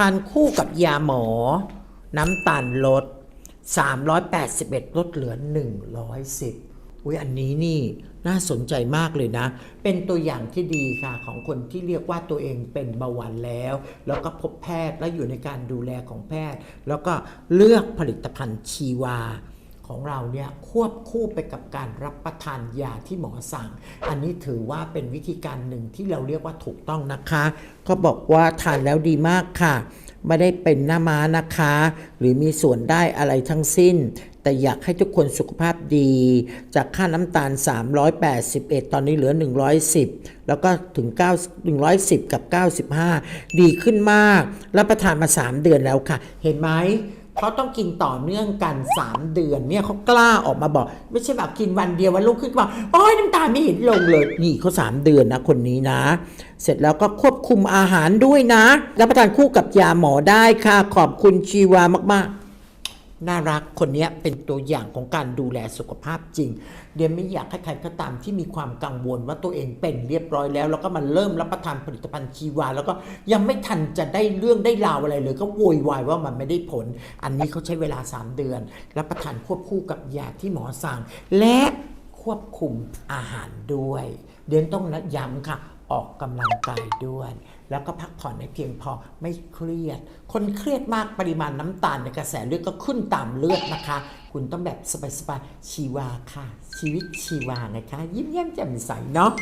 ทานคู่กับยาหมอ น้ำตาลลด 381 ลดเหลือ 110 อุ้ยอันนี้นี่น่าสนใจมากเลยนะ เป็นตัวอย่างที่ดีค่ะของคนที่เรียกว่าตัวเองเป็นเบาหวานแล้ว แล้วก็พบแพทย์และอยู่ในการดูแลของแพทย์ แล้วก็เลือกผลิตภัณฑ์ชีวา ของเราเนี่ยควบคู่ไปกับการรับประทานยาที่หมอสั่ง อันนี้ถือว่าเป็นวิธีการหนึ่งที่เราเรียกว่าถูกต้องนะคะก็บอกว่าทานแล้วดีมากค่ะ ไม่ได้เป็นหน้าม้านะคะ หรือมีส่วนได้อะไรทั้งสิ้น แต่อยากให้ทุกคนสุขภาพดี จากค่าน้ำตาล 381 ตอนนี้เหลือ 110 แล้วก็ถึง9 110 กับ 95 ดีขึ้นมาก รับประทานมา 3 เดือนแล้วค่ะ เห็นไหม เขาต้องกินต่อเนื่องกัน 3 เดือนเนี่ยเขากล้าออกมาบอก ไม่ใช่แบบกินวันเดียววันลุกขึ้นมาโอ้ยน้ำตาไม่เห็นลงเลยนี่เขา3เดือนนะคนนี้นะ เสร็จแล้วก็ควบคุมอาหารด้วยนะรับประทานคู่กับยาหมอได้ค่ะ ขอบคุณชีวามากๆ น่ารักคนนี้เป็นตัวอย่างของการดูแลสุขภาพจริง เดียนไม่อยากให้ใครก็ตามที่มีความกังวลว่าตัวเองเป็นเรียบร้อยแล้ว แล้วก็มาเริ่มรับประทานผลิตภัณฑ์ชีวา แล้วก็ยังไม่ทันจะได้เรื่องได้ราวอะไรเลย ก็โวยวายว่ามันไม่ได้ผล อันนี้เขาใช้เวลา 3 เดือน รับประทานควบคู่กับยาที่หมอสั่ง และควบคุมอาหารด้วย เดือนต้องนะย้ำค่ะ ออกกำลังกายด้วย แล้วก็พักผ่อนให้เพียงพอไม่เครียด คนเครียดมากปริมาณน้ำตาลในกระแสเลือดก็ขึ้นตามเลือดนะคะ คุณต้องแบบสบายๆชีวาค่ะ ชีวิตชีวาไงคะ ยิ้มแย้มแจ่มใสเนาะ